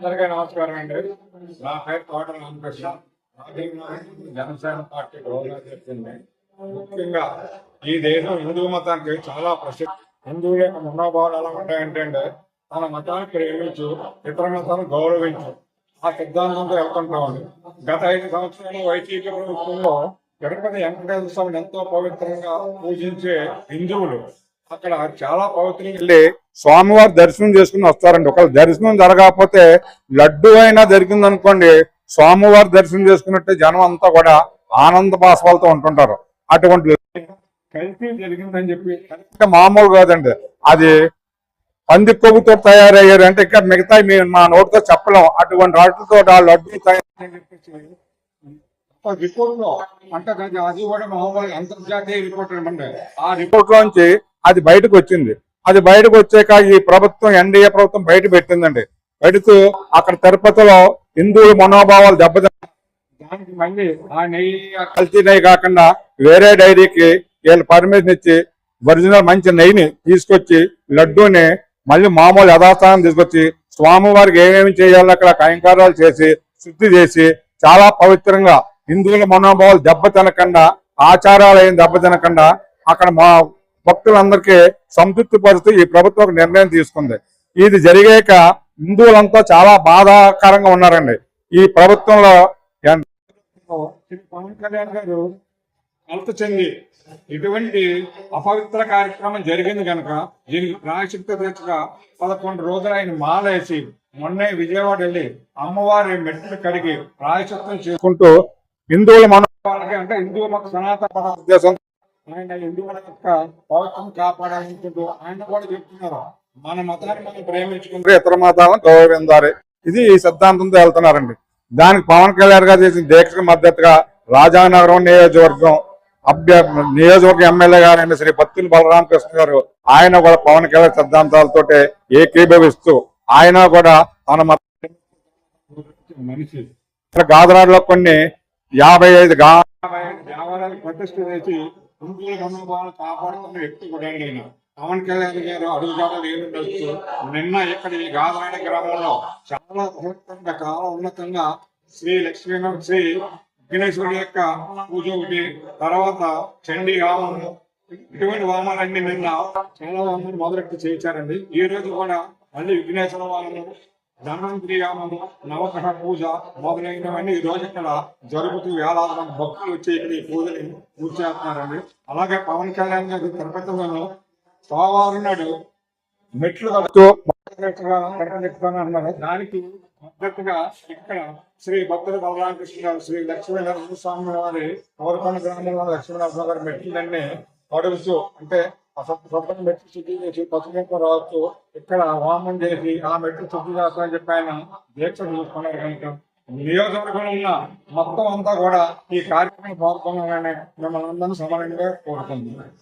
అందరికీ నమస్కారం అండి. నా పేరు తోట రామకృష్ణ. జనసేన పార్టీ గౌరవం చెప్పింది ముఖ్యంగా ఈ దేశం హిందూ మతానికి చాలా ప్రసిద్ధి. హిందువుల యొక్క మనోభావాలు ఎలా ఉంటాయంటే తన మతాన్ని ప్రేమించు ఇతర మతాలను గౌరవించు. ఆ సిద్ధాంతంతో వెళ్తుంటామండి. గత ఐదు సంవత్సరాలు వైసీపీ ప్రభుత్వంలో తిరుపతి వెంకటేశ్వర స్వామిని ఎంతో పవిత్రంగా పూజించే హిందువులు. అక్కడ చాలా పవిత్రంగా వెళ్ళి స్వామివారి దర్శనం చేసుకుని వస్తారండి. ఒకవేళ దర్శనం జరగకపోతే లడ్డు అయినా జరిగింది అనుకోండి స్వామివారి దర్శనం చేసుకున్నట్టే జనం అంతా కూడా ఆనంద బాష్పాలతో ఉంటుంటారు. అటువంటి కలిసి జరిగిందని చెప్పి కలిసి మామూలు కాదండి. అది పంది కొవ్వుతో తయారయ్యారు. అంటే ఇక్కడ మిగతా మేము మా నోటితో చెప్పలేం. అటువంటి వాటితో ఆ లడ్డు తయారని చెప్పేసి రిపోర్ట్లో అంటే అది కూడా మామూలు అంతర్జాతీయ రిపోర్ట్ అనమాట ఆ రిపోర్ట్ లోంచి అది బయటకు వచ్చింది. అది బయటకు వచ్చాక ఈ ప్రభుత్వం ఎన్డీఏ ప్రభుత్వం బయట పెట్టిందండి. పెడుతూ అక్కడ తిరుపతిలో హిందువుల మనోభావాలు దెబ్బతిన్నాయి దానికి మళ్ళీ ఆ నెయ్యి కల్తీ నెయ్యి కాకుండా వేరే డైరీకి వీళ్ళు పర్మిషన్ ఇచ్చి ఒరిజినల్ మంచి నెయ్యిని తీసుకొచ్చి లడ్డూని మళ్ళీ మామూలు యథాస్థానం తీసుకొచ్చి స్వామివారికి ఏమేమి చేయాలో అక్కడ కయంకారాలు చేసి శుద్ధి చేసి చాలా పవిత్రంగా హిందువుల మనోభావాలు దెబ్బతినకుండా ఆచారాలు ఏం దెబ్బతినకుండా అక్కడ మా భక్తులందరికీ సంతృప్తి పరుస్తూ ఈ ప్రభుత్వం ఒక నిర్ణయం తీసుకుంది. ఇది జరిగాక హిందువులంతా చాలా బాధాకరంగా ఉన్నారండి. ఈ ప్రభుత్వంలో శ్రీ పవన్ కళ్యాణ్ గారు కలత చెంది ఇటువంటి అపవిత్ర కార్యక్రమం జరిగింది కనుక దీనికి ప్రాయశ్చిత్త తెచ్చగా పదకొండు రోజులు ఆయన మాలేసి మొన్నే విజయవాడ వెళ్ళి అమ్మవారి మెట్లు కడిగి ప్రాయశక్తం చేసుకుంటూ హిందువుల మనోభావాలకి అంటే హిందువుల మత సనాతన ఉద్దేశం ఆయన హిందువుల యొక్క పవిత్రం కాపాడాలనుకుంటూ ఆయన కూడా చెప్తున్నారు. మన మతాన్ని మనం ప్రేమించుకుంటూ ఇతర మతాలను గౌరవించాలి. ఇది ఈ సిద్ధాంతంతో వెళ్తున్నారండి. దానికి పవన్ కళ్యాణ్ గారు చేసిన దీక్షకు మద్దతుగా రాజానగరం నియోజకవర్గం అభ్య నియోజకవర్గ ఎమ్మెల్యే గారైన శ్రీ పత్తిని బలరామకృష్ణ గారు ఆయన కూడా పవన్ కళ్యాణ్ సిద్ధాంతాలతోటి ఏకీభవిస్తూ ఆయన కూడా తన మత మనిషి. గాదరాడులో కొన్ని యాభై ఐదు గా- యాభై ఐదు దేవాలయాలు ప్రతిష్ఠ చేసి హిందువుల కాపాడుతున్న వ్యక్తి కూడా అండి పవన్ కళ్యాణ్ గారు అడుగుజాడలు ఏముండొచ్చు? నిన్న ఇక్కడ ఈ గాదరాడ గ్రామంలో చాలా ఉన్నతంగా చాలా ఉన్నతంగా శ్రీ లక్ష్మీ శ్రీ విఘ్నేశ్వరుడి యొక్క పూజ ఒకటి తర్వాత చండీ వామము ఇటువంటి వామాలన్నీ నిన్న చాలా వామాలు మొదలెట్టి చేయించారండి. ఈ రోజు కూడా మళ్ళీ విఘ్నేశ్వర వామము ధనంద్రియామము నవగ్రహ పూజ మొదలైనవన్నీ ఈ రోజు ఇక్కడ జరుగుతూ వేలాది మంది భక్తులు వచ్చి ఇక్కడ ఈ పూజని పూజ చేస్తున్నారండి అలాగే పవన్ కళ్యాణ్ గారు తిరుపతిలోను సోమవారం నాడు మెట్లు కడుతూ అన్నారు దానికి మద్దతుగా ఇక్కడ శ్రీ భక్తుల బలరామకృష్ణ గారు శ్రీ లక్ష్మీ స్వామి వారి కోరకొండ గ్రామంలో లక్ష్మీ గారి మెట్లన్నీ కడుగుతూ అంటే ఆ సొప్ప మెట్లు శుద్ధి చేసి పసుపు రావచ్చు. ఇక్కడ వామం చేసి ఆ మెట్లు శుద్ధి చేస్తామని చెప్పి ఆయన దీక్ష చూసుకున్నారు కనుక నియోజకవర్గంలో ఉన్న మొత్తం అంతా కూడా ఈ కార్యక్రమం పాల్గొనాలని మిమ్మల్ని అందరినీ సమానంగా కోరుకుంటున్నాను.